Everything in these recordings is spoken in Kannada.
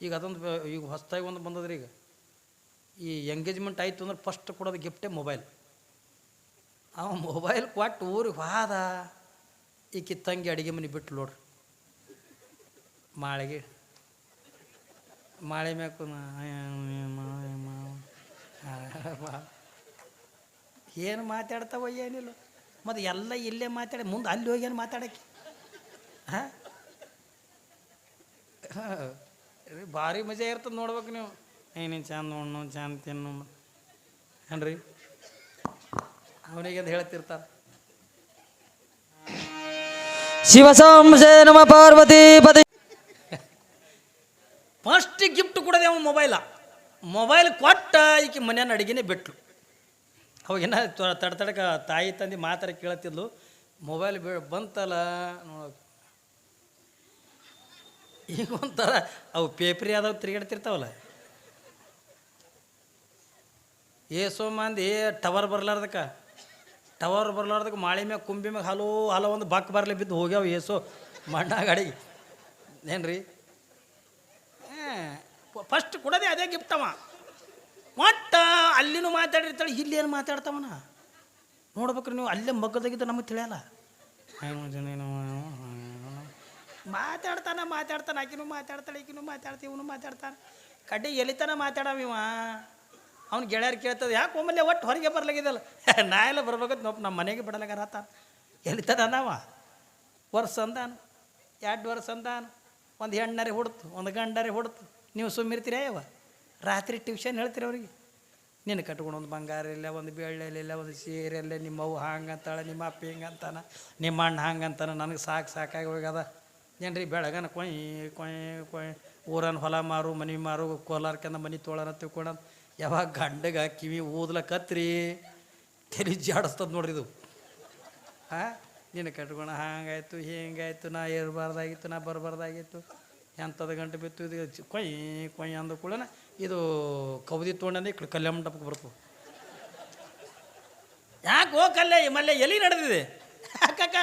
ಈಗ ಅದೊಂದು ಈಗ ಹೊಸ್ದಾಗಿ ಒಂದು ಬಂದದ್ರಿ ಈಗ. ಈ ಎಂಗೇಜ್ಮೆಂಟ್ ಆಯಿತು ಅಂದ್ರೆ ಫಸ್ಟ್ ಕೊಡೋದು ಗಿಫ್ಟೇ ಮೊಬೈಲ್ ಅವ ಮೊಬೈಲ್ ಕೊಟ್ಟು ಊರಿಗೆ ಹೋದ ಈ ತಂಗಿ ಅಡುಗೆ ಮನೆ ಬಿಟ್ಟು ನೋಡ್ರಿ. ಮಾಳಿಗೆ. ಮಾಳೆ ಮ್ಯಾಕು ಏನು ಮಾತಾಡ್ತಾವ ಏನಿಲ್ಲ. ಮತ್ತು ಎಲ್ಲ ಇಲ್ಲೇ ಮಾತಾಡಿ, ಮುಂದೆ ಅಲ್ಲಿ ಹೋಗಿ ಏನು ಮಾತಾಡಕ್ಕೆ? ಹಾಂ. ಭಾರಿ ಮಜಾ ಇರ್ತದೆ ನೋಡ್ಬೇಕು ನೀವು. ಏನೇನು ಚಂದ ಉಣ್ಣು ಚಂದ ತಿನ್ನು ಏನ್ರಿ? ಅವನಿಗೆ ಅದು ಹೇಳ್ತಿರ್ತಾರೆ. ಶಿವಸಂಸೆ ನಮ ಪಾರ್ವತಿ ಪತಿ ಫಸ್ಟ್ ಗಿಫ್ಟ್ ಕೊಡೋದೆ ಅವ ಮೊಬೈಲ ಮೊಬೈಲ್ ಕೊಟ್ಟ ಈಕೆ ಮನೆಯನ್ನು ಅಡಿಗೆನೇ ಬಿಟ್ಲು. ಅವಾಗೇನ ತಡ ತಡಕ ತಾಯಿ ತಂದೆ ಮಾತಾಡ ಕೇಳತ್ತಿದ್ಲು. ಮೊಬೈಲ್ ಬಂತಲ್ಲ ನೋಡ ಈಗ ಒಂಥರ ಅವು ಪೇಪ್ರಿ ಆದವು ತಿರುಗಾಡ್ತಿರ್ತಾವಲ್ಲ. ಏಸೋ ಮಂದಿ ಟವರ್ ಬರ್ಲಾರ್ದಕ್ಕ. ಟವರ್ ಬರ್ಲಾರ್ದಕ್ಕೆ ಮಾಳಿ ಮ್ಯಾಗ, ಕುಂಬಿ ಮ್ಯಾಗ ಹಲೋ ಹಲೋ ಒಂದು ಬಕ್ ಬರ್ಲಿ ಬಿದ್ದು ಹೋಗ್ಯಾವ ಏಸೋ ಮಣ್ಣ ಗಾಡಿ ಏನ್ರಿ ಫಸ್ಟ್ ಕೊಡೋದೇ ಅದೇ ಗಿಫ್ಟ್ ಅವ. ಒಟ್ಟ ಅಲ್ಲಿನೂ ಮಾತಾಡಿರ್ತಾಳೆ ಇಲ್ಲಿ ಏನು ಮಾತಾಡ್ತಾವನ? ನೋಡ್ಬೇಕ್ರಿ ನೀವು, ಅಲ್ಲೇ ಮಗ್ಗದಾಗಿದ್ದ ನಮಗೆ ತಿಳಿಯಲ್ಲ. ಮಾತಾಡ್ತಾನ, ಮಾತಾಡ್ತಾನೆ, ಆಕಿನೂ ಮಾತಾಡ್ತಾಳೆ, ಈಕಿನೂ ಮಾತಾಡ್ತೀವಿ ಇವನು ಮಾತಾಡ್ತಾನೆ. ಕಡ್ಡಿ ಎಲಿತನ ಮಾತಾಡವ ಇವ. ಅವ್ನು ಗೆಳೆಯರು ಕೇಳ್ತದೆ, ಯಾಕೆ ಒಮ್ಮೆ ಒಟ್ಟು ಹೊರಗೆ ಬರ್ಲಾಗಿದ್ದಲ್ಲ ನಾ ಎಲ್ಲ ಬರ್ಬೇಕಂತ ನೋಪ್ ನಮ್ಮ ಮನೆಗೆ ಬಿಡಲಾಗಾರ ಆತ. ಎಲಿತನ ನಾವ ವರ್ಷ ಅಂದಾನು, ಎರಡು ವರ್ಷ ಅಂದಾನು. ಒಂದು ಹೆಣ್ಣರೆ ಹುಡ್ತು, ಒಂದು ಗಂಡರೆ ಹುಡ್ತು. ನೀವು ಸುಮ್ಮಿರ್ತೀರ ಯಾವ ರಾತ್ರಿ ಟ್ಯೂಷನ್ ಹೇಳ್ತೀರಿ ಅವ್ರಿಗೆ? ನಿನ್ನ ಕಟ್ಕೊಂಡು ಒಂದು ಬಂಗಾರ ಇಲ್ಲ, ಒಂದು ಬೆಳ್ಳಿಲ್ಲ ಒಂದು ಸೀರೆ ಇಲ್ಲ, ನಿಮ್ಮ ಹಂಗೆ ಅಂತಾಳೆ ನಿಮ್ಮ ಅಪ್ಪ ಹಿಂಗಂತಾನ, ನಿಮ್ಮ ಅಣ್ಣ ಹಾಂಗಂತಾನ, ನನಗೆ ಸಾಕು ಸಾಕಾಗಿ ಹೋಗ್ಯದ. ಏನ್ರಿ ಬೆಳಗನ ಕೊಯ್ ಕೊಯ್ ಕೊಯ್. ಊರನ್ನ ಹೊಲ ಮಾರು, ಮನೆ ಮಾರು ಕೋಲಾರ್ಕಂದ ಮನೆ ತೊಳನ ತಿಳ್ಕೊಂಡ ಯಾವಾಗ ಗಂಡಗ ಕಿವಿ ಊದ್ಲ ಕತ್ರಿ ತಲೆ ಜಾಡಿಸ್ತದ ನೋಡ್ರಿ ಇದು. ಹಾಂ? ನಿನ್ನ ಕಟ್ಕೊಂಡು ಹಂಗಾಯ್ತು, ಹಿಂಗಾಯ್ತು, ನಾ ಇರಬಾರ್ದಾಗಿತ್ತು ನಾ ಬರಬಾರ್ದಾಗಿತ್ತು. ಎಂಥದ್ದು ಗಂಟೆ ಬಿತ್ತು ಇದು? ಕೊಯ್ ಕೊಯ್ ಅಂದ ಕೂಡ ಇದು ಕೌದಿ ಕಡೆ ಕಲ್ಯಾಣ ಮಂಟಪಕ್ಕೆ ಬರ್ತು. ಯಾಕೆ ಹೋಗಲ್ಲೇ ಮಲ್ಲೆ ಎಲ್ಲಿ ನಡೆದಿದೆ? ಕಾಕ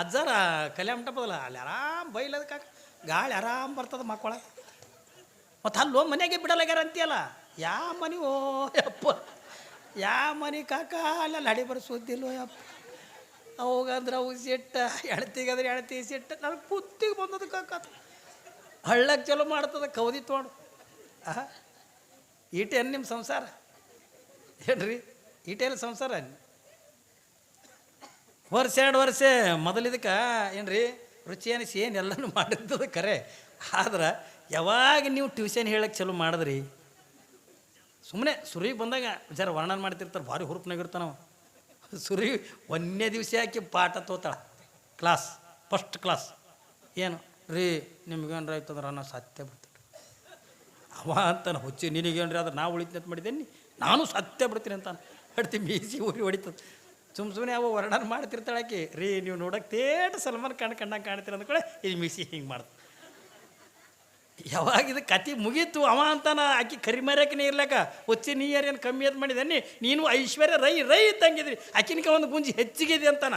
ಅಜ್ಜಾರ ಕಲ್ಯಾಣ ಮಂಟಪದಲ್ಲ, ಅಲ್ಲಿ ಆರಾಮ್ ಬೈಲದ ಕಾಕ. ಗಾಳಿ ಆರಾಮ್ ಬರ್ತದೆ ಮಕ್ಕಳ. ಮತ್ತು ಅಲ್ಲೋ ಮನೆಗೆ ಬಿಡಲಾಗ್ಯಾರ ಅಂತೀಯಲ್ಲ? ಯಾ ಮನೆ, ಓ, ಯಪ್ಪ. ಯಾ ಮನೆ ಕಾಕ, ಅಲ್ಲ ಹಡಿ ಬರೋ ಸುದ್ದಿಲ್ಲೋ ಯಪ್ಪ. ಅವಾಗಂದ್ರೆ ಅವು ಸಿಟ್ಟ ಎಳ್ತಿಗಂದ್ರೆ ಎಳ್ತಿ ಸಿಟ್ಟ ನನಗೆ ಕುತ್ತಿಗೆ ಬಂದದ ಕಾಕ ಹಳ್ಳಕ್ಕೆ ಚಲೋ ಮಾಡ್ತದೆ ಕೌದಿ ತೊಗೊಂಡು ಆಹಾ, ಈಟೇನು ನಿಮ್ಮ ಸಂಸಾರ? ಹೇಳ್ರಿ ಈಟೇನು ಸಂಸಾರ? ವರ್ಷ, ಎರಡು ವರ್ಷ. ಮೊದಲಿದಕ್ಕೆ ಏನ್ರಿ, ರುಚಿ ಅನಿಸಿ ಏನು ಎಲ್ಲನೂ ಕರೆ. ಆದ್ರೆ ಯಾವಾಗ ನೀವು ಟ್ಯೂಷನ್ ಹೇಳಕ್ಕೆ ಚಲೋ ಮಾಡಿದ್ರಿ? ಸುಮ್ಮನೆ ಸುರಿ ಬಂದಾಗ ಜರ ವರ್ಣನೆ ಮಾಡ್ತಿರ್ತಾರೆ, ಭಾರಿ ಹುರುಪ್ನಾಗಿರ್ತಾನವ ಸುರಿ ಒಂದನೇ ದಿವಸ ಹಾಕಿ ಪಾಠ ತೋತಾಳ. ಕ್ಲಾಸ್ ಫಸ್ಟ್ ಕ್ಲಾಸ್ ಏನು, ರೀ, ನಿಮ್ಗೇನ್ರ ಆಯ್ತಂದ್ರೆ ಅನ್ನೋ ಸತ್ಯ ಬಿಡ್ತೀನಿ. ಅವ ಅಂತಾನೆ, ಹುಚ್ಚಿ, ನಿನಗೇನ್ರಿ, ಆದ್ರೆ ನಾವು ಅಂತ ಮಾಡಿದ್ದೇನೆ. ನಾನು ಸತ್ಯ ಬಿಡ್ತೀನಿ ಅಂತ ಹೇಳ್ತೀನಿ ಮೀಸಿ ಊರಿ ಹೊಡಿತದ. ಸುಮ್ಮ ಸುಮ್ಮನೆ ಅವ ವರ್ಣನ ಮಾಡ್ತಿರ್ತಾಳೆ ಆಕಿ. ರೀ, ನೀವು ನೋಡಕ್ಕೆ ತೇಟ ಸಲ್ಮಾನ್ ಖಾನ್ ಕಂಡಂಗೆ ಕಾಣ್ತೀರ ಅಂದ್ಕೊಳ್ಳೆ ಇದು ಮಿಸಿ ಹಿಂಗೆ ಮಾಡ್ತು. ಯಾವಾಗ ಇದು ಕತಿ ಮುಗೀತು, ಅವ ಅಂತಾನ ಆಕಿ ಕರಿಮರ್ಯಾಕನೇ ಇರ್ಲಕ್ಕ ಹೊಚ್ಚಿ ನೀ ಯಾರೇನು ಕಮ್ಮಿ ಅದು ಮಾಡಿದನಿ ನೀನು ಐಶ್ವರ್ಯ ರೈ ರೈ ತಂಗಿದ್ರಿ ಆಕಿನಿಕ ಒಂದು ಗುಂಜಿ ಹೆಚ್ಚಿಗಿದೆ ಅಂತಾನ.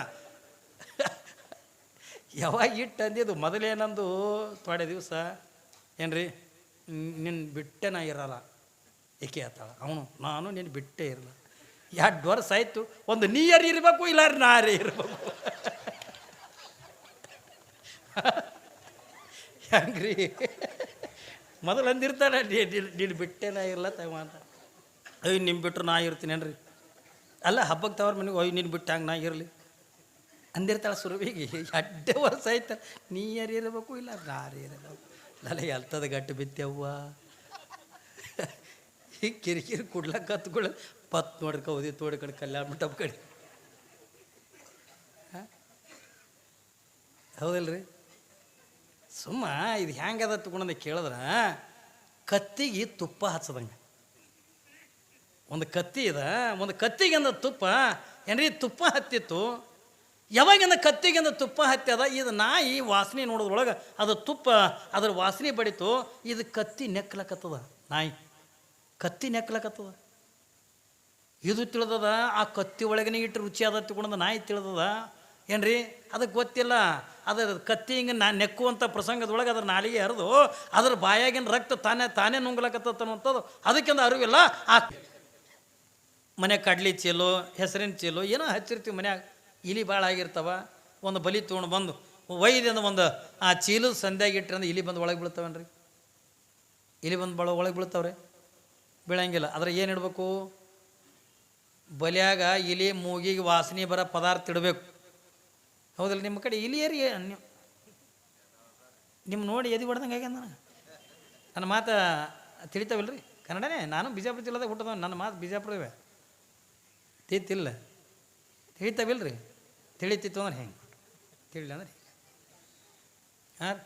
ಯಾವಾಗ ಇಟ್ಟು ಅಂದಿದ್ದು, ಮೊದಲೇನಂದು ತೊಡೆ ದಿವಸ? ಏನ್ರಿ? ನಿನ್ನ ಬಿಟ್ಟೆ ನಾ ಇರಲ್ಲ. ಏಕೆ ಆತಾಳ? ಅವನು, ನಾನು ನಿನ್ನ ಬಿಟ್ಟೆ ಇರಲ್ಲ. ಎರಡು ವರ್ಷ ಆಯಿತು. ಒಂದು ನೀಯರ್ ಇರಬೇಕು ಇಲ್ಲ ನಾರೇ ಇರಬೇಕು. ಹೆಂಗ್ರಿ? ಮೊದಲು ಅಂದಿರ್ತಾರೆ ನೀನು ಬಿಟ್ಟೆ ನಾ ಇರಲ್ಲ ತಮ್ಮ ಅಂತ. ಅಯ್ಯ ನಿಮ್ಮ ಬಿಟ್ಟರು ನಾ ಇರ್ತೀನಿ ಅಲ್ಲ ಹಬ್ಬಕ್ಕೆ ತವ್ರ ಮನೆಗೆ ಅಯ್ಯ ನೀನು ಬಿಟ್ಟು ಹಂಗೆ ನಾ ಇರಲಿ. ಅಂದಿರ್ತಾಳೆ ಸುರುವಿಗೆ, ಎಡ್ಡೆ ವರ್ಷ ಆಯ್ತ. ನೀ ಯಾರು ಇರಬೇಕು ಇಲ್ಲ ನಾರೇ ಇರಬೇಕು. ನನಗೆ ಅಲ್ತದ ಗಟ್ಟು ಬಿತ್ತೆವ್ವಾ ಈ ಕಿರಿಕಿರಿ ಕೊಡ್ಲಕ್ಕ ಕತ್ಕೊಳ್ಳ ಪತ್ ನೋಡ್ಕೊ ಓದಿ ತೋಡಿ ಕಡೆ ಕಲ್ಯಾಣ ಮಂಟಪ ಕಡೆ? ಹೌದಲ್ರಿ? ಸುಮ್ಮ ಇದು ಹೆಂಗದ ತಗೊಂಡ ಕೇಳಿದ್ರೆ, ಕತ್ತಿಗೆ ತುಪ್ಪ ಹಚ್ಚದಂಗೆ. ಒಂದು ಕತ್ತಿ ಇದೆ, ಒಂದು ಕತ್ತಿಗೆಂದ ತುಪ್ಪ, ಏನ್ರಿ ತುಪ್ಪ ಹತ್ತಿತ್ತು? ಯಾವಾಗಿಂದ ಕತ್ತಿಗೆಂದ ತುಪ್ಪ ಹತ್ಯದ ಇದು ನಾಯಿ ವಾಸನೆ ನೋಡೋದ್ರೊಳಗೆ ಅದು ತುಪ್ಪ, ಅದ್ರ ವಾಸನೆ ಬಡಿತು, ಇದು ಕತ್ತಿ ನೆಕ್ಲಕತ್ತದ ನಾಯಿ. ಕತ್ತಿ ನೆಕ್ಲಕತ್ತದ. ಇದು ತಿಳಿದದ, ಆ ಕತ್ತಿ ಒಳಗನೆ ಇಟ್ಟು ರುಚಿ ಅದ ತಿಳ್ಕೊಂಡ ನಾಯಿ ತಿಳಿದದ? ಏನ್ರಿ? ಅದಕ್ಕೆ ಗೊತ್ತಿಲ್ಲ. ಅದರ ಕತ್ತಿ ಹಿಂಗೆ ನಾ ನೆಕ್ಕುವಂಥ ಪ್ರಸಂಗದೊಳಗೆ ಅದ್ರ ನಾಲಿಗೆ ಹರಿದು ಅದ್ರ ಬಾಯಾಗಿನ ರಕ್ತ ತಾನೇ ತಾನೇ ನುಂಗ್ಲಕತ್ತನ್ನೋಂಥದ್ದು ಅದಕ್ಕಿಂತ ಅರಿವಿಲ್ಲ. ಆ ಮನೆ ಕಡ್ಲಿ ಚೀಲು, ಹೆಸರಿನ ಚೀಲು, ಏನೋ ಹಚ್ಚಿರ್ತೀವಿ ಮನ್ಯಾಗ. ಇಲಿ ಭಾಳ ಆಗಿರ್ತಾವ. ಒಂದು ಬಲಿ ತೊಗೊಂಡು ಬಂದು ಒಯ್ದಿಂದ ಒಂದು ಆ ಚೀಲದ ಸಂಧ್ಯಾಗಿ ಇಟ್ಟರೆ ಇಲಿ ಬಂದು ಒಳಗೆ ಬೀಳ್ತಾವೇನ್ರಿ? ಇಲಿ ಬಂದು ಬಳ ಒಳಗೆ ಬೀಳ್ತಾವ್ರಿ? ಬೀಳಂಗಿಲ್ಲ. ಅದ್ರ ಏನು ಇಡಬೇಕು? ಬಲಿಯಾಗ ಇಲಿ ಮೂಗಿಗೆ ವಾಸನೆ ಬರೋ ಪದಾರ್ಥ ಇಡಬೇಕು. ಹೌದಲ್ಲ, ನಿಮ್ಮ ಕಡೆ ಇಲಿಯರಿ ನಿಮ್ಮ ನೋಡಿ ಎದಿ ಹೊಡೆದಂಗೆ ಆಗ್ಯದ ನನಗೆ? ನನ್ನ ಮಾತು ತಿಳಿತಾವಿಲ್ರಿ? ಕನ್ನಡನೇ? ನಾನು ಬಿಜಾಪುರ ಜಿಲ್ಲೆದಾಗ ಹುಟ್ಟದ ನನ್ನ ಮಾತು ಬಿಜಾಪುರವೇ. ತಿಳಿತಿಲ್ಲ. ತಿಳಿತಾವಿಲ್ರಿ? ತಿಳಿತಿತ್ತು ಅಂದ್ರೆ ಹೆಂಗೆ? ತಿಳಿಲ್ಲ ಅಂದ್ರೆ ಹಾಂ?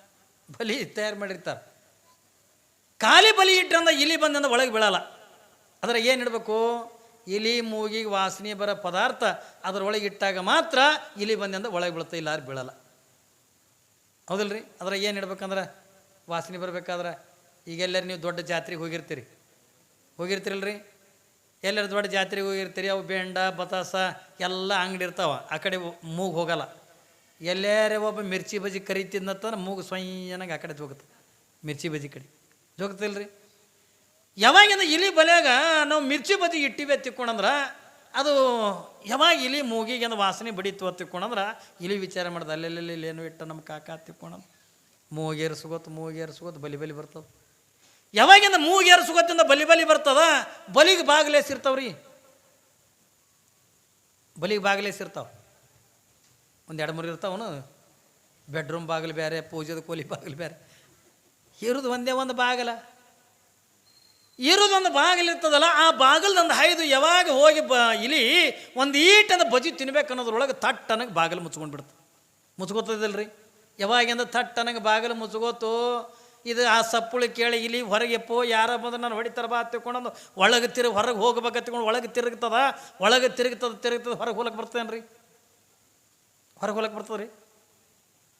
ಬಲಿ ತಯಾರು ಮಾಡಿರ್ತಾರೆ. ಖಾಲಿ ಬಲಿ ಇಟ್ಟಂದ ಇಲಿ ಬಂದಂದ ಒಳಗೆ ಬೀಳಲ್ಲ. ಅದರ ಏನು ಇಡಬೇಕು? ಇಲಿ ಮೂಗಿಗೆ ವಾಸನೆ ಬರೋ ಪದಾರ್ಥ ಅದರೊಳಗೆ ಇಟ್ಟಾಗ ಮಾತ್ರ ಇಲಿ ಬಂದಿಂದ ಒಳಗೆ ಬೀಳುತ್ತೆ ಇಲ್ಲಾರು ಬೀಳಲ್ಲ. ಹೌದಲ್ರಿ? ಅದ್ರ ಏನು ಇಡ್ಬೇಕಂದ್ರೆ ವಾಸನೆ ಬರಬೇಕಾದ್ರೆ ಈಗೆಲ್ಲರೂ ನೀವು ದೊಡ್ಡ ಜಾತ್ರೆಗೆ ಹೋಗಿರ್ತೀರಿ. ಹೋಗಿರ್ತೀರಲ್ರಿ? ಎಲ್ಲರೂ ದೊಡ್ಡ ಜಾತ್ರೆಗೆ ಹೋಗಿರ್ತೀರಿ, ಅವು ಬೆಂಡ, ಬತಾಸ, ಎಲ್ಲ ಅಂಗಡಿ ಇರ್ತಾವ. ಆ ಕಡೆ ಮೂಗು ಹೋಗಲ್ಲ. ಎಲ್ಲಾರೇ ಒಬ್ಬ ಮಿರ್ಚಿ ಬಜ್ಜಿ ಕರಿತಿದ್ನತ್ತಂದ್ರೆ ಮೂಗು ಸ್ವಯ್ಯನಾಗಿ ಆ ಕಡೆ ಹೋಗುತ್ತೆ ಮಿರ್ಚಿ ಬಜ್ಜಿ ಕಡೆ. ಹೋಗ್ತಿಲ್ರಿ ಯಾವಾಗಿಂದ ಇಲಿ ಬಲ್ಯಾಗ ನಾವು ಮಿರ್ಚಿ ಬದಿ ಇಟ್ಟಿವೆ ತಿಕ್ಕೊಂಡಂದ್ರೆ, ಅದು ಯಾವಾಗ ಇಲಿ ಮೂಗಿಗೆ ವಾಸನೆ ಬಡಿತು ತಿಕ್ಕೊಂಡಂದ್ರೆ, ಇಲಿ ವಿಚಾರ ಮಾಡ್ದೆ ಅಲ್ಲೆಲ್ಲಿ ಏನು ಇಟ್ಟು ನಮ್ಮ ಕಾಕ ತಿಕ್ಕೊಂಡಂದು ಮೂಗೇರಿಸ್ಕೋತ ಮೂಗೇರಿಸ್ಕೋತ ಬಲಿ ಬಲಿ ಬರ್ತದೆ. ಯಾವಾಗಿಂದ ಮೂಗೇರಿಸ್ಕೋತಿಂದ ಬಲಿ ಬಲಿ ಬರ್ತದ, ಬಲಿಗೆ ಬಾಗಿಲೇಸಿರ್ತಾವ್ರಿ ಬಲಿಗೆ ಬಾಗಿಲೇಸಿರ್ತಾವ ಒಂದು ಎರಡು ಮೂರು ಇರ್ತಾವನು ಬೆಡ್ರೂಮ್ ಬಾಗಿಲು ಬೇರೆ ಪೂಜೆದ ಕೋಲಿ ಬಾಗಿಲು ಬೇರೆ ಇರೋದು ಒಂದೇ ಒಂದು ಬಾಗಿಲ. ಇರೋದೊಂದು ಬಾಗಿಲಿರ್ತದಲ್ಲ, ಆ ಬಾಗಿಲ್ದೊಂದು ಹೈದು ಯಾವಾಗ ಹೋಗಿ ಬ, ಇಲಿ, ಒಂದು ಈಟನ್ನು ಬಜಿ ತಿನ್ಬೇಕು ಅನ್ನೋದ್ರೊಳಗೆ ತಟ್ಟನಗೆ ಬಾಗಿಲು ಮುಚ್ಕೊಂಡು ಬಿಡ್ತು ಮುಚ್ಕೋತದಿಲ್ರಿ? ಯಾವಾಗಿಂದ ತಟ್ಟನಗೆ ಬಾಗಿಲು ಮುಚ್ಕೋತು? ಇದು ಆ ಸಪ್ಪುಳಿ ಕೇಳಿ, ಇಲಿ ಹೊರಗೆ ಎಪ್ಪೋ ಯಾರ ಬಂದು ನಾನು ಹೊಡಿತಾರ ಬಾ ತಿಳ್ಕೊಂಡು ಒಳಗೆ ತಿರು, ಹೊರಗೆ ಹೋಗ್ಬೇಕು ತಿಳ್ಕೊಂಡು ಒಳಗೆ ತಿರುಗ್ತದ ಒಳಗೆ ತಿರುಗ್ತದ, ತಿರುಗ್ತದೆ, ಹೊರಗೆ ಹೋಲಕ್ಕೆ ಬರ್ತೇನೆ ಹೊರಗೆ ಹೋಲಕ್ಕೆ ಬರ್ತದೆ ರೀ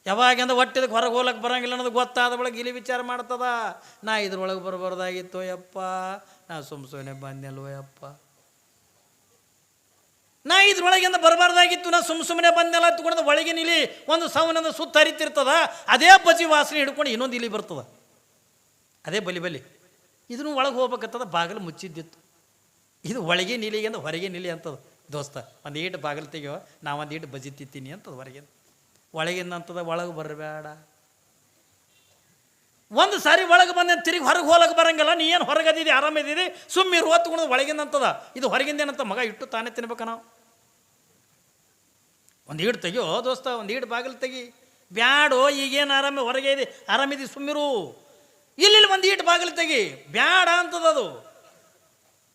ಯಾವಾಗಿಂದ ಒಟ್ಟಿದಕ್ಕೆ ಹೊರಗೆ ಹೋಗ್ಲಕ್ಕೆ ಬರಂಗಿಲ್ಲ ಅನ್ನೋದು ಗೊತ್ತಾದ ಒಳಗೆ ಇಲ್ಲಿ ವಿಚಾರ ಮಾಡ್ತದ? ನಾ ಇದ್ರೊಳಗೆ ಬರಬಾರ್ದಾಗಿತ್ತು ಯಪ್ಪ ನಾ ಸುಮ್ ಸುಮ್ಮನೆ ಬಂದೆಲ್ವ ಯಪ್ಪ ನಾ ಇದ್ರೊಳಗಿಂದ ಬರಬಾರ್ದಾಗಿತ್ತು, ನಾ ಸುಮ್ ಸುಮ್ಮನೆ ಬಂದೆಲ್ಲ ತಗೊಂಡು ಒಳಗಿನ ಇಲಿ ಒಂದು ಸೌನಂದ ಸುತ್ತ ಹರಿತಿರ್ತದ, ಅದೇ ಬಜಿ ವಾಸನೆ ಹಿಡ್ಕೊಂಡು ಇನ್ನೊಂದು ಇಲಿ ಬರ್ತದ. ಅದೇ ಬಲಿ ಬಲಿ. ಇದನ್ನು ಒಳಗೆ ಹೋಗ್ಬೇಕತ್ತದ ಬಾಗಿಲು ಮುಚ್ಚಿದ್ದಿತ್ತು. ಇದು ಒಳಗೆ ನಿಲಿಗಿಂದ ಹೊರಗೆ ನಿಲಿ ಅಂತದ. ದೋಸ್ತ, ಒಂದು ಏಟು ಬಾಗಿಲು ತೆಗಿಯೋ, ನಾ ಒಂದು ಈಟು ಬಜಿ ತಿತ್ತೀನಿ ಅಂತದ ಹೊರಗಿಂದ ಒಳಗಿಂದ ಅಂತದ, ಒಳಗೆ ಬರಬೇಡ. ಒಂದು ಸಾರಿ ಒಳಗೆ ಬಂದ ತಿರುಗಿ ಹೊರಗೆ ಹೋಲಕ್ಕೆ ಬರಂಗಿಲ್ಲ. ನೀ ಏನು ಹೊರಗದಿದಿ ಆರಾಮಿದ್ದೀರಿ ಹೊತ್ಕೊಂಡು ಒಳಗಿಂದ ಅಂತದ. ಇದು ಹೊರಗಿಂದೇನಂತ ಮಗ ಇಟ್ಟು ತಾನೇ ತಿನ್ಬೇಕು ನಾವು. ಒಂದು ಈಡು ತೆಗಿಯೋ ದೋಸ್ತ, ಒಂದು ಈಡು ಬಾಗಿಲು ತೆಗಿ. ಬ್ಯಾಡೋ, ಈಗೇನು ಆರಾಮ ಹೊರಗೆ ಇದೆ ಆರಾಮಿದ್ದೀವಿ ಸುಮ್ಮಿರು ಇಲ್ಲಿ ಒಂದು ಈಟು ಬಾಗಿಲು ತೆಗಿ. ಬ್ಯಾಡ ಅಂತದ ಅದು.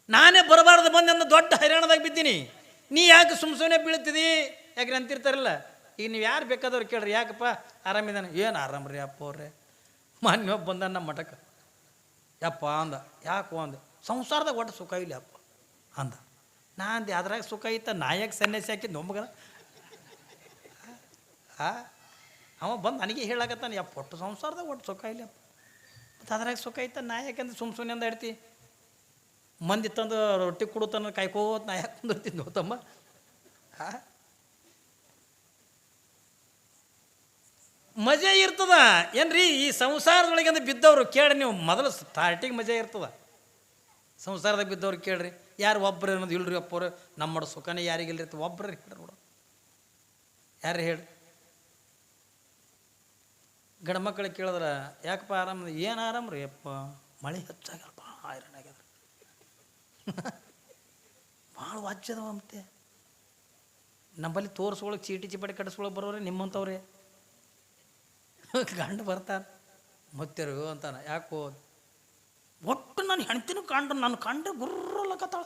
ನಾನೇ ಬರಬಾರ್ದು, ಬಂದೆ ದೊಡ್ಡ ಹೈರಾಣದಾಗ ಬಿದ್ದೀನಿ. ನೀ ಯಾಕೆ ಸುಮ್ಮ ಸುಮ್ಮನೆ ಬೀಳ್ತಿದಿ? ಯಾಕೆ ಅಂತಿರ್ತಾರಲ್ಲ? ಈಗ ನೀವು ಯಾರು ಬೇಕಾದವ್ರು ಕೇಳ್ರಿ, ಯಾಕಪ್ಪ? ಆರಾಮಿದ್ದಾನೆ ಏನು ಆರಾಮ್ರಿ ಅಪ್ಪ ಅವ್ರೆ? ಮಾನ್ಯ ಒಬ್ಬ ಬಂದ ನಮ್ಮ ಮಠಕ್ಕೆ. ಯಪ್ಪ ಅಂದ, ಯಾಕೋ ಅಂದ, ಸಂಸಾರದಾಗ ಒಟ್ಟು ಸುಖ ಇಲ್ಲ ಅಪ್ಪ ಅಂದ. ನಾ ಅಂದೆ, ಅದ್ರಾಗ ಸುಖ ಇತ್ತ ನಾಯಕ ಸನ್ಯಾಸಿ ಹಾಕಿದ್ ನೊಮ್ಮಗನ ಆ ಅವ ಬಂದು ನನಗೆ ಹೇಳಕತ್ತಾನೆ, ಯಪ್ಪ, ಒಟ್ಟು ಸಂಸಾರದಾಗ ಒಟ್ಟು ಸುಖ ಇಲ್ಲ ಅಪ್ಪ ಮತ್ತು ಅದ್ರಾಗ ಸುಖ ಇತ್ತ ನಾಯಕ ಅಂದ್ರೆ ಸುಮ್ ಸುಮ್ಮನೆ ಅಂದ ಇಡ್ತಿ ಮಂದಿ ತಂದು ರೊಟ್ಟಿ ಕೊಡುತ್ತಾನ, ಕಾಯ್ಕೋತ ನಾ ಯಾಕೆ ಕುಂದಿರ್ತೀನಿ ತಮ್ಮ? ಆ ಮಜಾ ಇರ್ತದ? ಏನ್ರಿ, ಈ ಸಂಸಾರದೊಳಗೆ ಅಂದ್ರೆ ಬಿದ್ದವರು ಕೇಳಿ ನೀವು, ಮೊದಲು ಸ್ಟಾರ್ಟಿಂಗ್ ಮಜೆ ಇರ್ತದ? ಸಂಸಾರದಾಗ ಬಿದ್ದವ್ರು ಕೇಳ್ರಿ, ಯಾರು ಒಬ್ಬರು ಅನ್ನೋದು ಇಲ್ರಿ ಒಪ್ಪರು ನಮ್ಮ ಸುಖನೇ ಯಾರಿಗಿಲ್ಲ ಇರ್ತದೆ ಒಬ್ಬರು ಹೇಳ್ರಿ ನೋಡು. ಯಾರು ಹೇಳಿ ಗಂಡ ಮಕ್ಕಳಿಗೆ ಕೇಳಿದ್ರೆ, ಯಾಕಪ್ಪ ಆರಾಮ ಏನು ಆರಾಮ ರೀ ಅಪ್ಪ? ಮಳೆ ಹೆಚ್ಚಾಗಲ್ಲ ಭಾಳ ಹೈರಾಣ ಆಗ್ಯದ. ಭಾಳ ವಾಚ್ಯದವಂತೆ ನಮ್ಮಲ್ಲಿ ತೋರಿಸ್ಕೊಳಕ್ಕೆ ಚೀಟಿ ಚಿಪಾಟಿ ಕಟ್ಟಿಸ್ಕೊಳಕ್ಕೆ ಬರೋರೆ ನಿಮ್ಮಂಥವ್ರೆ. ಗಂಡು ಬರ್ತಾನೆ. ಮತ್ತೆರು ಅಂತಾನೆ. ಯಾಕೋ? ಒಟ್ಟು ನಾನು ಹೆಣ್ತಿನೂ ಕಂಡು, ನಾನು ಕಂಡು ಗುರ್ರಲ್ಲಕತ್ತಾಳ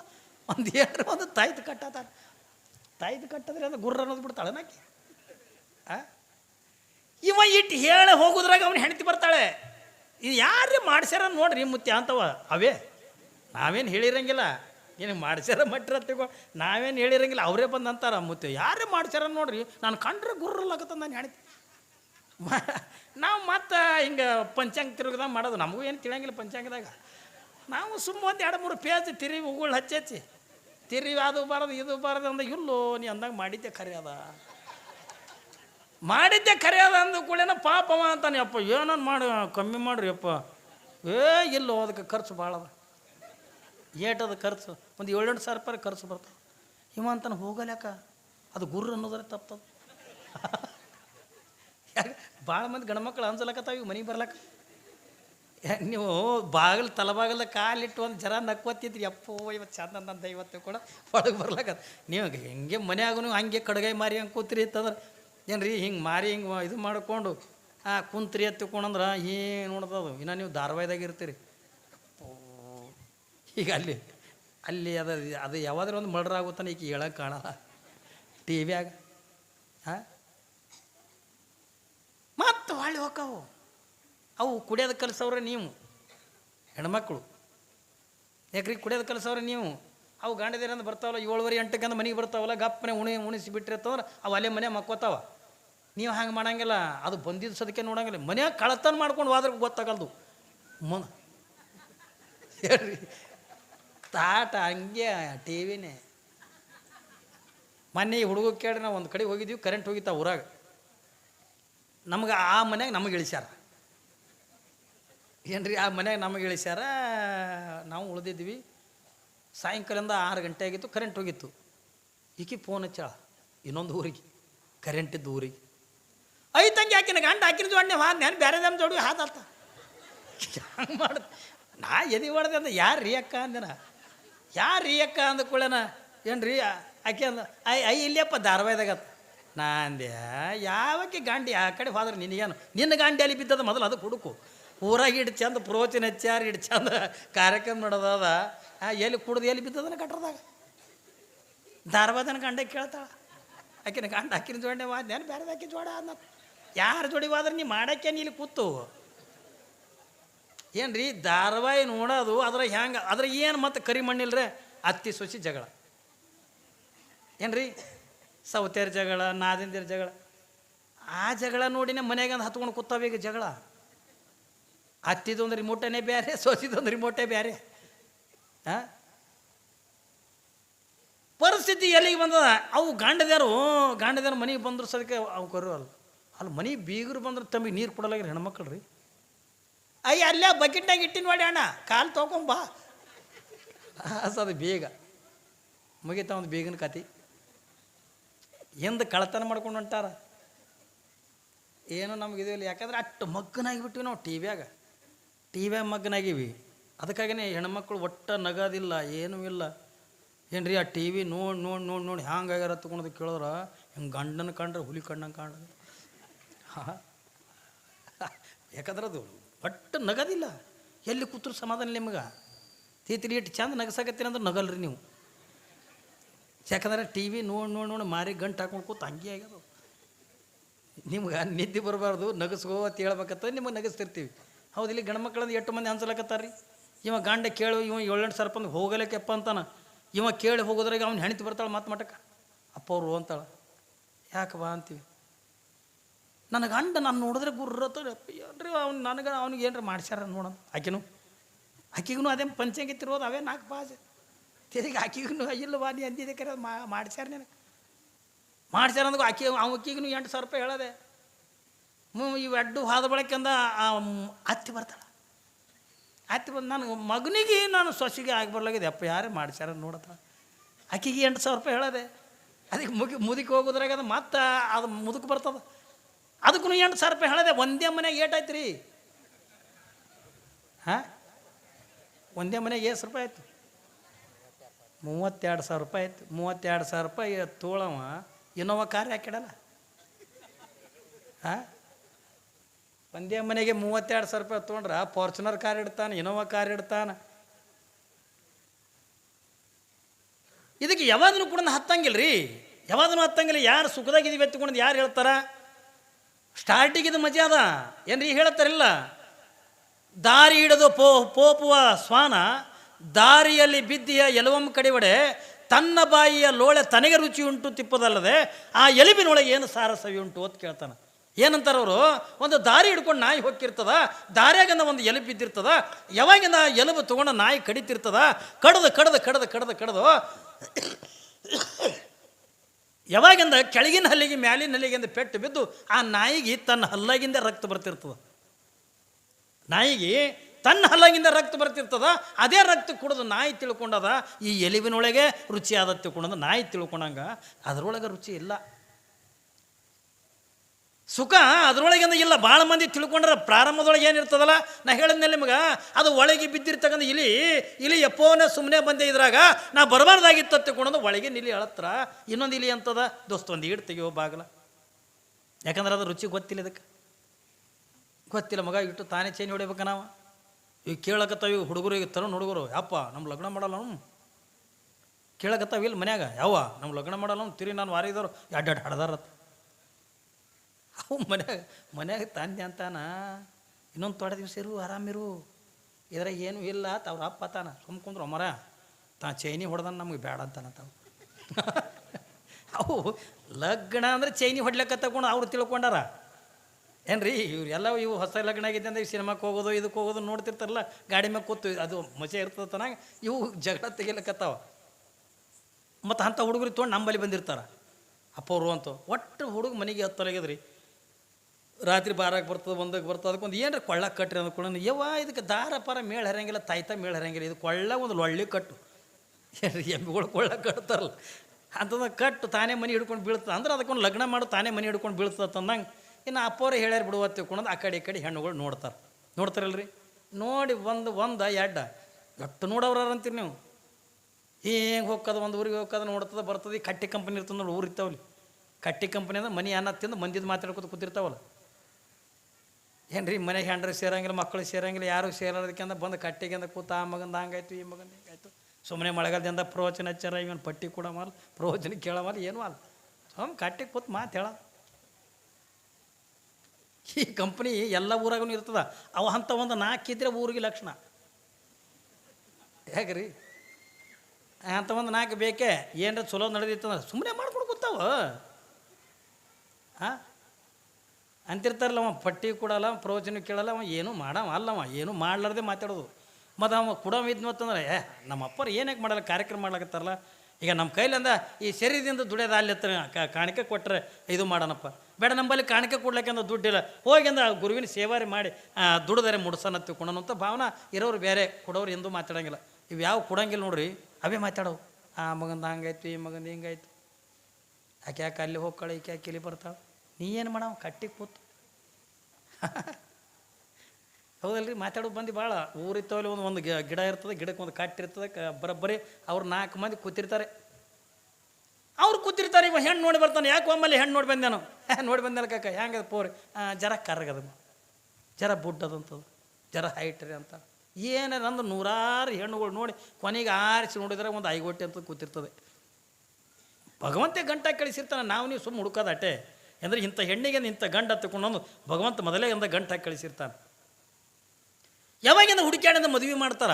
ಒಂದು ಏನಾರು ಒಂದು ತಾಯ್ದು ಕಟ್ಟತಾಳ ತಾಯ್ದು ಕಟ್ಟದ್ರೆ ಅದು ಗುರ್ರ ಅನ್ನೋದು ಬಿಡ್ತಾಳೆ ನಾಕಿ ಆ? ಇವ ಇಟ್ಟು ಹೇಳಿ ಹೋಗುದ್ರಾಗ ಅವನು ಹೆಂಡತಿ ಬರ್ತಾಳೆ. ಇದು ಯಾರೇ ಮಾಡ್ಸ್ಯಾರ ನೋಡ್ರಿ ಮುತ್ಯ ಅಂತವ? ಅವೇ? ನಾವೇನು ಹೇಳಿರಂಗಿಲ್ಲ. ಏನು ಮಾಡ್ಸ್ಯಾರ ಮಟ್ರ ತಿಳ್ಕೊ ನಾವೇನು ಹೇಳಿರಂಗಿಲ್ಲ. ಅವರೇ ಬಂದು ಅಂತಾರ ಯಾರೇ ಮಾಡ್ಸ್ಯಾರ ನೋಡ್ರಿ? ನಾನು ಕಂಡ್ರೆ ಗುರ್ರಲ್ಲಾಗತ್ತ ನಾನು ಹೆಂಡತಿ. ನಾವು ಮತ್ತೆ ಹಿಂಗೆ ಪಂಚಾಂಗ ತಿರುಗದಾಗ ಮಾಡೋದು, ನಮಗೂ ಏನು ತಿಳಿಯಂಗಿಲ್ಲ ಪಂಚಾಂಗದಾಗ. ನಾವು ಸುಮ್ಮ ಒಂದು ಎರಡು ಮೂರು ಪೇಜ್ ತಿರಿ ಉಗುಳು ಹಚ್ಚಿ ತಿರುವಿ ತಿರಿ ಅದು ಬಾರದು, ಇದು ಬಾರದು ಅಂದ, ಇಲ್ಲೋ, ನೀ ಅಂದಾಗ ಮಾಡಿದ್ದೆ ಖರೆ ಅದ. ಮಾಡಿದ್ದೆ ಖರೆ ಅದ ಅಂದ ಕೂಡೇನ ಪಾಪವ ಅಂತಾನೆ ಅಪ್ಪ ಏನೋ ಮಾಡಿ, ಕಮ್ಮಿ ಮಾಡ್ರಿ ಅಪ್ಪ ಏ, ಇಲ್ಲೋ, ಅದಕ್ಕೆ ಖರ್ಚು ಭಾಳ ಅದ. ಏಟದ ಖರ್ಚು, ಒಂದು ಏಳೆಂಟು ಸಾವಿರ ರೂಪಾಯಿ ಖರ್ಚು ಬರ್ತದೆ. ಇವ ಅಂತಾನೆ ಹೋಗಲ್ಯಾಕ? ಅದು ಗುರ್ರ ಅನ್ನೋದ್ರೆ ತಪ್ಪದ ಭಾಳ ಮಂದಿ ಗಂಡ್ಮಕ್ಳು ಅಂಜಲಕತ್ತಾವ ಇವು ಮನೆಗೆ ಬರ್ಲಕ್ಕ. ನೀವು ಬಾಗಿಲು ತಲಬಾಗಲ ಕಾಲಿಟ್ಟು ಒಂದು ಜರ ನಕ್ಕೊತ್ತಿದ್ರಿ ಅಪ್ಪೋ ಇವತ್ತು ಚಂದ ನನ್ನ ಇವತ್ತು ಕೂಡ ಒಳಗೆ ಬರ್ಲಕ್ಕ. ನೀವು ಹೆಂಗೆ ಮನೆಯಾಗೂ ಹಂಗೆ ಕಡಗೈ ಮಾರಿ ಹಂಗೆ ಕೂತ್ರಿ ಅಂತಂದ್ರೆ ಏನು ರೀ ಹಿಂಗೆ ಮಾರಿ ಹಿಂಗೆ ಇದು ಮಾಡಿಕೊಂಡು, ಆ ಕುಂತ್ರಿ ಎತ್ತಿಕೊಂಡಂದ್ರೆ ಏನು ನೋಡ್ತದು ಇನ್ನು ನೀವು ಧಾರವಾಹಿದಾಗ ಇರ್ತೀರಿ. ಈಗ ಅಲ್ಲಿ ಅಲ್ಲಿ ಅದು ಅದು ಯಾವಾದ್ರೂ ಒಂದು ಮರ್ಡ್ರ್ ಆಗುತ್ತಾನೆ ಈಗ ಹೇಳಕ್ಕೆ ಕಾಣಲ್ಲ. ಟಿ ವ್ಯಾಗ ಹಾಂ ಹೊಳ್ಳಿ ಹೋಕ್ಕವು. ಅವು ಕುಡಿಯೋದು ಕಲಿಸವ್ರೆ ನೀವು. ಹೆಣ್ಮಕ್ಳು. ಯಾಕ್ರಿ ಕುಡಿಯೋದು ಕಲಿಸವ್ರೆ ನೀವು? ಅವು ಗಾಂಡಿದೇರಂದು ಬರ್ತಾವಲ್ಲ, ಏಳುವರೆ ಎಂಟಕ್ಕೆ ಅಂದ್ರೆ ಮನೆಗೆ ಬರ್ತಾವಲ್ಲ, ಗಪ್ಪನೆ ಉಣಿ ಉಣಿಸಿ ಬಿಟ್ಟಿರ್ತವ್ರೆ ಅವು ಅಲ್ಲೇ ಮನೆ ಮಕ್ಕೋತಾವ. ನೀವು ಹಂಗೆ ಮಾಡಂಗಿಲ್ಲ, ಅದು ಬಂದಿದ್ದು ಸದಕ್ಕೆ ನೋಡಂಗಿಲ್ಲ. ಮನೆ ಕಳತನ ಮಾಡ್ಕೊಂಡು ಹೋದ್ರೆ ಗೊತ್ತಾಗಲ್ದು. ಮನ ಹೇಳ್ರಿ. ತಾಟ ಹಂಗೆ ಟಿ ವಿನೇ ಮೊನ್ನೆ ಹುಡುಗ ಕೇಳಿ ನಾವು ಒಂದು ಕಡೆ ಹೋಗಿದ್ದೀವಿ ಕರೆಂಟ್ ಹೋಗಿತ್ತ ಊರಾಗ. ನಮ್ಗೆ ಆ ಮನೆಗೆ ನಮಗೆ ಇಳಿಸ್ಯಾರ. ಏನ್ರಿ ಆ ಮನ್ಯಾಗ ನಮಗೆ ಇಳಿಸ್ಯಾರ? ನಾವು ಉಳಿದಿದ್ವಿ. ಸಾಯಂಕಾಲದಿಂದ ಆರು ಗಂಟೆ ಆಗಿತ್ತು ಕರೆಂಟ್ ಹೋಗಿತ್ತು. ಈಕಿ ಫೋನ್ ಹಚ್ಚಾಳ, ಇನ್ನೊಂದು ಊರಿಗೆ ಕರೆಂಟ್ ಇದ್ದು ಊರಿಗೆ. ಐತಂಗೆ ಹಾಕಿನ ಗಂಡ ಹಾಕಿನ ಜೋಡಣೆ, ವಾ, ನಾನು ಬೇರೆ ನಮ್ಮ ಜೋಡಿ ಹಾದಲ್ತ ಹಂಗೆ ಮಾಡ್ದೆ. ನಾ ಎದಿ ಹೊಡೆದೆ ಅಂದ ಯಾರು ರೀ ಅಕ್ಕ ಅಂದೆನ? ಯಾರು ರೀ ಅಕ್ಕ ಅಂದ ಕೂಡನ ಏನು ರೀ ಆಕೆ ಅಂದ ಐ ಐ ಇಲ್ಲಪ್ಪ ಧಾರಾವಾಹಿದಾಗ ನಾ ಅಂದೆ, ಯಾವಕ್ಕೆ ಗಾಂಡಿ ಆ ಕಡೆ ಹೋದ್ರೆ ನಿನಗೇನು? ನಿನ್ನ ಗಾಂಡಿ ಅಲ್ಲಿ ಬಿದ್ದದ ಮೊದಲು ಅದಕ್ಕೆ ಹುಡುಕು. ಊರಾಗ ಇಟ್ಟು ಚಂದ ಪ್ರೋಚನ ಹಚ್ಚಾರ ಇಟ್ಟು ಚಂದ ಕಾರ್ಯಕ್ರಮ ಮಾಡೋದದ ಎಲ್ಲಿ ಕುಡ್ದು ಎಲ್ಲಿ ಬಿದ್ದದನ ಕಟ್ಟರದಾಗ. ಧಾರವಾದನ ಗಂಡ ಕೇಳ್ತಾಳ, ಆಕಿನ ಗಂಡ, ಆಕಿನ ವಾದ, ನಾನು ಬೇರೆ ಆಕಿ ಜೋಡ ಅನ್ನ ಯಾರು ಜೋಡಿ ಹೋದ್ರೆ ನೀ ಮಾಡಕ್ಕೆ ಇಲ್ಲಿ ಕೂತು? ರೀ ಧಾರವಾಹಿ ನೋಡೋದು, ಅದ್ರ ಹೆಂಗೆ ಅದ್ರ ಏನು ಮತ್ತೆ ಕರಿ ಮಣ್ಣಿಲ್ರೆ ಅತ್ತಿ ಸೊಸಿ ಜಗಳ. ಏನ್ರಿ ಸೌತ್ಯಾರ ಜಗಳ, ನಾದಿಂದಿರ ಜಗಳ. ಆ ಜಗಳ ನೋಡಿನೇ ಮನೆಗೆ ಒಂದು ಹತ್ಕೊಂಡು ಕೂತಾವ ಈಗ ಜಗಳ. ಹತ್ತಿದೊಂದು ರಿಮೋಟನೇ ಬೇರೆ ಸೋಸಿದೊಂದು ರಿಮೋಟೇ ಬೇರೆ ಹಾಂ ಪರಿಸ್ಥಿತಿ ಎಲ್ಲಿಗೆ ಬಂದದ? ಅವು ಗಾಂಡದ್ಯಾರು ಗಾಂಡದ್ಯಾರು ಮನೆಗೆ ಬಂದ್ರು ಸದಕ್ಕೆ ಅವು ಕರುವಲ್ಲ ಅಲ್ಲಿ. ಮನೆ ಬೀಗರು ಬಂದ್ರೆ ತಮಗೆ ನೀರು ಕೊಡಲಾಗಿರಿ ಹೆಣ್ಮಕ್ಳು ರೀ. ಅಯ್ಯ ಅಲ್ಲೇ ಬಕೆಟ್ನಾಗ ಇಟ್ಟಿನ ನೋಡಿ ಅಣ್ಣ, ಕಾಲು ತೊಗೊಂಬಾ ಅದು ಬೇಗ. ಮುಗಿತಾ ಒಂದು ಬೇಗನ ಕತಿ. ಎಂದು ಕಳತನ ಮಾಡ್ಕೊಂಡು ಹೊಂಟಾರ. ಏನು ನಮ್ಗೆ ಇದಿಲ್ಲ ಯಾಕಂದ್ರೆ ಅಷ್ಟು ಮಗ್ಗನಾಗಿಬಿಟ್ಟಿವಿ ನಾವು ಟಿ ವ್ಯಾಗ. ಟಿ ವ್ಯಾಗ ಮಗ್ಗನಾಗಿವಿ. ಅದಕ್ಕಾಗಿನೇ ಹೆಣ್ಮಕ್ಳು ಒಟ್ಟ ನಗೋದಿಲ್ಲ, ಏನೂ ಇಲ್ಲ. ಏನ್ರಿ ಆ ಟಿ ವಿ ನೋಡಿ ನೋಡಿ ನೋಡಿ ನೋಡಿ ಹ್ಯಾಂಗೆ ಆಗ್ಯಾರ ತಗೊಂಡು ಕೇಳಿದ್ರೆ, ಹಿಂಗೆ ಗಂಡನ ಕಂಡ್ರೆ ಹುಲಿ ಕಣ್ಣಂಗೆ ಕಾಣ ಯಾಕಂದ್ರೆ ಅದು ಒಟ್ಟು ನಗದಿಲ್ಲ. ಎಲ್ಲಿ ಕೂತ್ರು ಸಮಾಧಾನ ನಿಮಗೆ? ತೀತಿಲಿ ಇಟ್ಟು ಚಂದ ನಗಸಾಕತ್ತೀನಿ ಅಂದ್ರೆ ನಗಲ್ರಿ ನೀವು. ಯಾಕಂದ್ರೆ ಟಿ ವಿ ನೋಡಿ ನೋಡಿ ನೋಡಿ ಮಾರಿ ಗಂಟು ಹಾಕೊಂಡು ಕೂತು ಹಂಗೆ ಆಗ್ಯದ ನಿಮ್ಗೆ ನಿದ್ದೆ ಬರಬಾರ್ದು, ನಗಸ್ಕೋ ಅಂತ ಹೇಳ್ಬೇಕತ್ತ ನಿಮಗೆ ನಗಸ್ತಿರ್ತೀವಿ. ಹೌದು, ಇಲ್ಲಿ ಗಂಡ್ಮಕ್ಳಂದು ಎಷ್ಟು ಮಂದಿ ಅನ್ಸಲಕತ್ತಾರ್ರಿ ಇವ ಗಂಡ ಕೇಳು, ಇವ ಏಳೆಂಟು ಸಾವಿರ ರೂಪಾಯಿ ಹೋಗಲಿಕ್ಕೆಪ್ಪ ಅಂತಾನ. ಇವ ಕೇಳಿ ಹೋಗೋದ್ರಾಗ ಅವ್ನು ಹೆಣ್ತಿ ಬರ್ತಾಳೆ ಮಾತು ಮಟಕ ಅಪ್ಪ ಅವರು ಅಂತಾಳೆ. ಯಾಕೆ ಬಾ ಅಂತೀವಿ. ನನ್ನ ಗಂಡ ನಾನು ನೋಡಿದ್ರೆ ಗುರ್ರತ್ತೇನ್ರಿ ಅವ್ನು ನನಗೆ ಅವ್ನಿಗೆ ಏನರ ಮಾಡ್ಸ್ಯಾರ ನೋಡೋಣ ಆಕಿನು ಆಕಿಗೂ ಅದೇ ಪಂಚಾಂಗಿತ್ತಿರೋದು ಅವೇ ನಾಲ್ಕು ಬಾಜ್. ತಿರುಗಿ ಆಕಿಗೂ ಇಲ್ಲವಾ ನೀ ಅಂದಿದ್ದೆ ಕರೆ ಮಾ, ಮಾಡ್ಸ್ಯಾರ ನೀನು ಮಾಡ್ಸ್ಯಾರ ಅಂದ್ಗೂ ಆಕಿ ಅವಕ್ಕಿಗೂ ಎಂಟು ಸಾವಿರ ರೂಪಾಯಿ ಹೇಳದೆ. ಹ್ಞೂ ಇವು ಅಡ್ಡು ಹಾದ ಬಳಕೆಂದ ಅತ್ತಿ ಬರ್ತಾಳೆ. ಅತ್ತಿ ಬಂದು, ನನಗೆ ಮಗನಿಗೆ ನಾನು ಸೊಸಿಗೆ ಆಗಿ ಬರ್ಲಾಗಿದೆ, ಅಪ್ಪ ಯಾರೇ ಮಾಡ್ಸ್ಯಾರ ನೋಡತ್ತ. ಆಕಿಗೆ ಎಂಟು ಸಾವಿರ ರೂಪಾಯಿ ಹೇಳದೆ. ಅದಕ್ಕೆ ಮುಗಿ, ಮುದುಕಿ ಹೋಗೋದ್ರಾಗ ಅದು ಮತ್ತೆ ಅದು ಮುದುಕು ಬರ್ತದ. ಅದಕ್ಕೂ ಎಂಟು ಸಾವಿರ ರೂಪಾಯಿ ಹೇಳದೆ, ಒಂದೇ ಮನೆಗೆ ಏಟಾಯ್ತು ರೀ ಹಾಂ? ಒಂದೇ ಮನೆಗೆ ಎಷ್ಟು ರೂಪಾಯಿ ಆಯ್ತು. ಮೂವತ್ತೆರಡು ಸಾವಿರ ರೂಪಾಯಿ ಆಯ್ತು. ಮೂವತ್ತೆರಡು ಸಾವಿರ ರೂಪಾಯಿ ತೋಳವ ಇನ್ನೋವ ಕಾರ್ ಹಾಕಿಡಲ್ಲ? ಹಾಂ? ಒಂದೇ ಮನೆಗೆ ಮೂವತ್ತೆರಡು ಸಾವಿರ ರೂಪಾಯಿ ತೊಗೊಂಡ್ರೆ ಫಾರ್ಚುನರ್ ಕಾರ್ ಇಡ್ತಾನೆ ಇನೋವಾ ಕಾರ್ ಇಡ್ತಾನೆ. ಇದಕ್ಕೆ ಯಾವಾದನ್ನು ಕೂಡ ಹತ್ತಂಗಿಲ್ಲ ರೀ ಯಾವಾದನ್ನು ಹತ್ತಂಗಿಲ್ಲ, ಯಾರು ಸುಖದಾಗಿದ್ದೀವಿ ಎತ್ತಿಕೊಂಡು ಯಾರು ಹೇಳ್ತಾರ? ಸ್ಟಾರ್ಟಿಗೆ ಇದು ಮಜಾ ಅದ. ಏನ್ರಿ ಹೇಳ್ತಾರಿಲ್ಲ? ದಾರಿ ಹಿಡಿದು ಪೋ, ಪೋಪುವ ಸ್ವಾನ ದಾರಿಯಲ್ಲಿ ಬಿದ್ದಿಯ ಎಲವಂ ಕಡಿವಡೆ ತನ್ನ ಬಾಯಿಯ ಲೋಳೆ ತನಗೆ ರುಚಿ ಉಂಟು ತಿಪ್ಪದಲ್ಲದೆ ಆ ಎಲುಬಿನೊಳಗೆ ಏನು ಸಾರಸವಿ ಉಂಟು ಅಂತ ಕೇಳ್ತಾನೆ. ಏನಂತಾರೆ ಅವರು? ಒಂದು ದಾರಿ ಹಿಡ್ಕೊಂಡು ನಾಯಿ ಹೋಗಿರ್ತದ ದಾರಿಯಾಗಿಂದ ಒಂದು ಎಲುಬು ಬಿದ್ದಿರ್ತದ, ಯಾವಾಗಿಂದ ಆ ಎಲುಬು ತೊಗೊಂಡು ನಾಯಿ ಕಡಿತಿರ್ತದ, ಕಡ್ದು ಕಡ್ದು ಕಡ್ದು ಕಡ್ದು ಕಡ್ದು, ಯಾವಾಗಿಂದ ಕೆಳಗಿನ ಹಲ್ಲಿಗೆ, ಮ್ಯಾಲಿನ ಹಲ್ಲಿಗಿಂದ ಪೆಟ್ಟು ಬಿದ್ದು ಆ ನಾಯಿಗೆ ತನ್ನ ಹಲ್ಲಾಗಿಂದ ರಕ್ತ ಬರ್ತಿರ್ತದ. ನಾಯಿಗೆ ತನ್ನ ಹಲ್ಲಾಗಿಂದ ರಕ್ತ ಬರ್ತಿರ್ತದ, ಅದೇ ರಕ್ತ ಕುಡಿದು ನಾಯಿ ತಿಳ್ಕೊಂಡದ, ಈ ಎಲಿವಿನೊಳಗೆ ರುಚಿ ಆದ ತಿಳ್ಕೊಂಡದ, ನಾಯಿ ತಿಳ್ಕೊಂಡಂಗ ಅದರೊಳಗೆ ರುಚಿ ಇಲ್ಲ. ಸುಖ ಅದರೊಳಗಿಂದ ಇಲ್ಲ ಭಾಳ ಮಂದಿ ತಿಳ್ಕೊಂಡ್ರೆ ಪ್ರಾರಂಭದೊಳಗೆ ಏನಿರ್ತದಲ್ಲ, ನಾ ಹೇಳಿದ್ಮೇಲೆ ನಿಮಗೆ, ಅದು ಒಳಗೆ ಬಿದ್ದಿರ್ತಕ್ಕಂಥ ಇಲಿ ಇಲಿ ಎಪ್ಪೋನೆ ಸುಮ್ಮನೆ ಬಂದೆ ಇದ್ರಾಗ, ನಾ ಬರಬಾರ್ದಾಗಿತ್ತು ತಿಳ್ಕೊಂಡು ಒಳಗೆ ನಿಲಿ ಅಳತ್ರ, ಇನ್ನೊಂದು ಇಲಿ ಅಂತದ, ದೋಸ್ತ ಒಂದು ಈಡು ತೆಗಿಯೋ ಬಾಗಲ. ಯಾಕಂದ್ರೆ ಅದು ರುಚಿ ಗೊತ್ತಿಲ್ಲ ಇದಕ್ಕೆ. ಗೊತ್ತಿಲ್ಲ ಮಗ, ಇಟ್ಟು ತಾನೇ ಚೇಂಜ್ ಹೊಡಿಬೇಕ ನಾವು? ಈಗ ಕೇಳಕತ್ತಾವ ಈಗ ಹುಡುಗರು ಈಗ ತರುಣ್ ಹುಡುಗರು. ಯಪ್ಪ ನಮ್ಮ ಲಗ್ನ ಮಾಡಲ್ಲ ಕೇಳಕತ್ತಾವ ಇಲ್ಲ ಮನ್ಯಾಗ? ಯಾವ ನಮ್ಮ ಲಗ್ನ ಮಾಡಲ್ಲ ತಿರಿ ನಾನು ವಾರಿದವ್ರು ಅಡ್ಡಾಡ್ ಹಡ್ದಾರ ಅವು ಮನ್ಯಾಗ ಮನ್ಯಾಗ ತಂದೆ ಅಂತಾನ, ಇನ್ನೊಂದು ತೊಡೆ ದಿವಸ ಇರು ಆರಾಮಿರು ಇದ್ರಾಗ ಏನೂ ಇಲ್ಲ ಅಂತ ಅವ್ರ ಅಪ್ಪ ತಾನ ಸುಮ್ಕೊಂಡ್ರು ಮರ ತಾ ಚೈನಿ ಹೊಡೆದನ್ ನಮಗೆ ಬೇಡ ಅಂತಾನ ತಾವು. ಅವು ಲಗ್ನ ಅಂದ್ರೆ ಚೈನಿ ಹೊಡ್ಲಕ್ಕ ತಗೊಂಡು ಅವ್ರು ತಿಳ್ಕೊಂಡಾರ. ಏನ್ರಿ ರೀ ಇವರೆಲ್ಲ ಇವು ಹೊಸ ಲಗ್ನ ಆಗಿದ್ದೆ ಈ ಸಿನಿಮಾಕ್ಕೆ ಹೋಗೋದು ಇದಕ್ಕೆ ಹೋಗೋದು ನೋಡ್ತಿರ್ತಾರಲ್ಲ, ಗಾಡಿ ಮ್ಯಾಗ ಕೂತು ಅದು ಮಜೆ ಇರ್ತದೆ ತನಗ ಇವು ಜಗಳ ತೆಗಿಲಕತ್ತಾವ. ಮತ್ತು ಅಂಥ ಹುಡುಗರು ತೊಗೊಂಡು ನಂಬಲ್ಲಿ ಬಂದಿರ್ತಾರೆ. ಅಪ್ಪವರು ಅಂತ. ಒಟ್ಟು ಹುಡುಗ ಮನೆಗೆ ಹತ್ತಲಾಗ್ಯದ್ರಿ ರಾತ್ರಿ ಬಾರಾಗ ಬರ್ತದೆ ಒಂದಕ್ಕೆ ಬರ್ತದೆ, ಅದಕ್ಕೊಂದು ಏನರ ಕೊಳ್ಳ ಕಟ್ಟ್ರಿ ಅಂದ್ಕೊಂಡು, ಯವ್ವ ಇದಕ್ಕೆ ದಾರ ಪಾರ ಮೇಳ ಹರಂಗಿಲ್ಲ, ತಾಯ್ತ ಮೇಳ ಹರಂಗಿಲ್ಲ, ಇದು ಕೊಳ್ಳ ಒಂದು ಲೊಳ್ಳಿ ಕಟ್ಟು. ಎಮ್ಮಿಗಳು ಕೊಳ್ಳ ಕಟ್ತಾರಲ್ಲ. ಅಂಥದ್ದು ಕಟ್ಟು ತಾನೇ ಮನೆ ಹಿಡ್ಕೊಂಡು ಬೀಳ್ತದೆ. ಅಂದ್ರೆ ಅದಕ್ಕೊಂದು ಲಗ್ನ ಮಾಡು, ತಾನೇ ಮನೆ ಹಿಡ್ಕೊಂಡು ಬೀಳ್ತದೆ ಅಂದಂಗೆ ಇನ್ನು ಅಪ್ಪವ್ರೆ ಹೇಳ್ಯಾರ ಬಿಡುವ ಕುಣದು ಆ ಕಡೆ ಈ ಕಡೆ ಹೆಣ್ಣುಗಳು ನೋಡ್ತಾರೆ. ನೋಡ್ತಾರಲ್ರಿ? ನೋಡಿ ಒಂದು ಒಂದು ಎಡ್ಡ. ಗಟ್ಟು ನೋಡವ್ರ ಅಂತೀರಿ ನೀವು. ಹಿಂಗೆ ಹೋಗ್ಕದ, ಒಂದು ಊರಿಗೆ ಹೋಗ್ಕದ, ನೋಡ್ತದೆ, ಬರ್ತದೆ, ಈ ಕಟ್ಟಿ ಕಂಪನಿ ಇರ್ತದೆ ನೋಡಿ, ಊರು ಇರ್ತಾವಲ್ಲಿ. ಕಟ್ಟಿ ಕಂಪನಿ ಅಂದ್ರೆ ಮನೆ ಅನ್ನ ತಿಂದು ಮಂದಿದ್ದು ಮಾತಾಡ್ಕೊತ ಕೂತಿರ್ತಾವಲ್ಲ. ಏನ್ರಿ, ಮನೆ ಹೆಂಡ್ರಿ ಸೇರಂಗಿಲ್ಲ ಮಕ್ಕಳು ಸೇರಂಗಿಲ್ಲ ಯಾರು ಸೇರೋದಕ್ಕೆ ಅಂತ ಬಂದು ಕಟ್ಟಿಗೆ ಅಂತ ಕೂತ, ಆ ಮಗಂದ ಹಂಗಾಯ್ತು ಈ ಮಗಂದು ಹಿಂಗಾಯ್ತು ಸುಮ್ಮನೆ ಮಳೆಗಾಲದಿಂದ ಪ್ರವಚನ ಹಚ್ಚಾರ ಇವನ್ ಪಟ್ಟಿ ಕೂಡ ಮಾಲ್, ಪ್ರವಚನ ಕೇಳವಲ್ಲ ಏನು ಅಲ್ಲ. ಸುಮ್ಮನೆ ಕಟ್ಟಿಗೆ ಕೂತ್ ಮಾತು ಹೇಳ. ಈ ಕಂಪ್ನಿ ಎಲ್ಲ ಊರಾಗೂ ಇರ್ತದ. ಅವ ಅಂಥ ಒಂದು ನಾಲ್ಕಿದ್ರೆ ಊರಿಗೆ ಲಕ್ಷಣ. ಹೇಗ್ರಿ? ಅಂತ ಒಂದು ನಾಲ್ಕು ಬೇಕೇ? ಏನರ ಚಲೋ ನಡೆದಿತ್ತಂದ್ರೆ ಸುಮ್ಮನೆ ಮಾಡ್ಕೊಂಡು ಕೂತಾವ. ಹಾಂ ಅಂತಿರ್ತಾರಲ್ಲ ಅವ, ಪಟ್ಟಿ ಕೊಡಲ್ಲ, ಪ್ರವಚನ ಕೇಳಲ್ಲ, ಅವ ಏನೂ ಮಾಡವ ಅಲ್ಲವ ಏನೂ ಮಾಡ್ಲಾರ್ದೆ ಮಾತಾಡೋದು. ಮತ್ತು ಅವ ಕುಡವ ಅಂತಂದ್ರೆ ಏ, ನಮ್ಮ ಏನಕ್ಕೆ ಮಾಡಲ್ಲ, ಕಾರ್ಯಕ್ರಮ ಮಾಡ್ಲಾಕತ್ತಾರಲ್ಲ? ಈಗ ನಮ್ಮ ಕೈಲಿಂದ ಈ ಶರೀರದಿಂದ ದುಡಿಯೋದು ಅಲ್ಲಿ ಹತ್ರ ಕಾಣಿಕೆ ಕೊಟ್ಟರೆ ಇದು ಮಾಡೋಣಪ್ಪ. ಬೇಡ, ನಂಬಲ್ಲಿ ಕಾಣಿಕೆ ಕೊಡ್ಲಿಕ್ಕಂದ ದುಡ್ಡಿಲ್ಲ. ಹೋಗಿಂದ ಗುರುವಿನ ಸೇವಾರಿ ಮಾಡಿ ದುಡ್ದರೆ ಮುಡ್ಸನ ತಿಳ್ಕೊಳ್ಳೋಣ ಅಂತ ಭಾವನೆ ಇರೋರು ಬೇರೆ, ಕೊಡೋರು ಎಂದೂ ಮಾತಾಡೋಂಗಿಲ್ಲ. ಇವು ಯಾವ ಕೊಡೋಂಗಿಲ್ಲ ನೋಡ್ರಿ, ಅವೇ ಮಾತಾಡವು. ಆ, ಮಗಂದು ಹಂಗಾಯ್ತು ಈ ಮಗಂದು ಹಿಂಗಾಯ್ತು ಆಕೆ ಯಾಕೆ ಅಲ್ಲಿ ಹೋಗ್ಕಳೆ, ಈಕೆ ಯಾಕೆ ಇಲ್ಲಿ ಬರ್ತಾಳೆ? ನೀ ಏನು ಮಾಡವ ಕಟ್ಟಿಗೆ ಕೂತು. ಹೌದಲ್ರಿ ಮಾತಾಡೋದು ಬಂದು ಭಾಳ ಊರಿತ್ತವಲ್ಲಿ ಒಂದು ಒಂದು ಗಿಡ ಇರ್ತದೆ ಗಿಡಕ್ಕೆ ಒಂದು ಕಟ್ಟಿರ್ತದೆ ಬರೋಬ್ಬರಿ, ಅವ್ರು ನಾಲ್ಕು ಮಂದಿ ಕೂತಿರ್ತಾರೆ. ಅವ್ರು ಕೂತಿರ್ತಾರೆ ಇವ ಹೆಣ್ಣು ನೋಡಿ ಬರ್ತಾನೆ. ಯಾಕೆ ಒಮ್ಮಲ್ಲಿ ಹೆಣ್ಣು ನೋಡಿ ಬಂದೆ ನೋಡಿ ಬಂದೆ ಕಾಕ ಹೆಂಗದ ಪೋರಿ? ಜರ ಕರಗದ ಜರ ಬುಡ್ಡದಂಥದ್ದು ಜರ ಹೈಟ್ ರೀ ಅಂತ. ಏನಾರ ಅಂದ್ರೆ ನೂರಾರು ಹೆಣ್ಣುಗಳು ನೋಡಿ ಕೊನೆಗೆ ಆರಿಸಿ ನೋಡಿದ್ರೆ ಒಂದು ಐಗೋಟಿ ಅಂತ ಕೂತಿರ್ತದೆ. ಭಗವಂತ ಗಂಟ ಕಳಿಸಿರ್ತಾನೆ, ನಾವು ನೀವು ಸುಮ್ಮನೆ ಹುಡುಕೋದು ಅಟ್ಟೆ. ಅಂದರೆ ಇಂಥ ಹೆಣ್ಣಿಗೆ ಇಂಥ ಗಂಡ ತಗೊಂಡು ಭಗವಂತ ಮೊದಲೇ ಇಂದ ಗಂಟ ಕಳಿಸಿರ್ತಾನೆ. ಯಾವಾಗಿಂದ ಹುಡುಕ್ಯಾಡಿಂದ ಮದುವೆ ಮಾಡ್ತಾರ?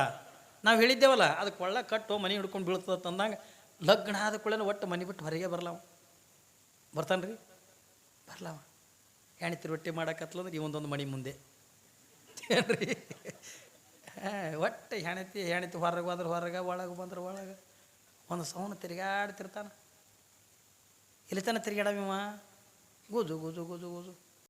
ನಾವು ಹೇಳಿದ್ದೇವಲ್ಲ ಅದು ಕೊಳ್ಳ ಕಟ್ಟು ಮನೆ ಹಿಡ್ಕೊಂಡು ಬೀಳ್ತದೆ ತಂದಾಗ ಲಗ್ನ ಆದ ಕೂಡಲೇ ಒಟ್ಟು ಮನೆ ಬಿಟ್ಟು ಹೊರಗೆ ಬರಲವ ಬರ್ತಾನೆ ರೀ ಬರ್ಲವ ಹೆಣ್ತಿ ರೊಟ್ಟಿ ಈ ಒಂದೊಂದು ಮನೆ ಮುಂದೆ. ರೀ ಒಟ್ಟು ಹೆಣತಿ ಹೆಣತಿ ಹೊರಗೆ ಬಂದ್ರೆ ಹೊರಗೆ, ಒಳಗೆ ಬಂದ್ರೆ ಒಳಗೆ. ಒಂದು ಸೌನ ತಿರುಗಾಡ್ತಿರ್ತಾನೆ. ಇಲ್ಲಿ ತನಕ ತಿರುಗಾಡವಿವ ಗುಜು ಗುಜು ಗುಜು ಗುಜು.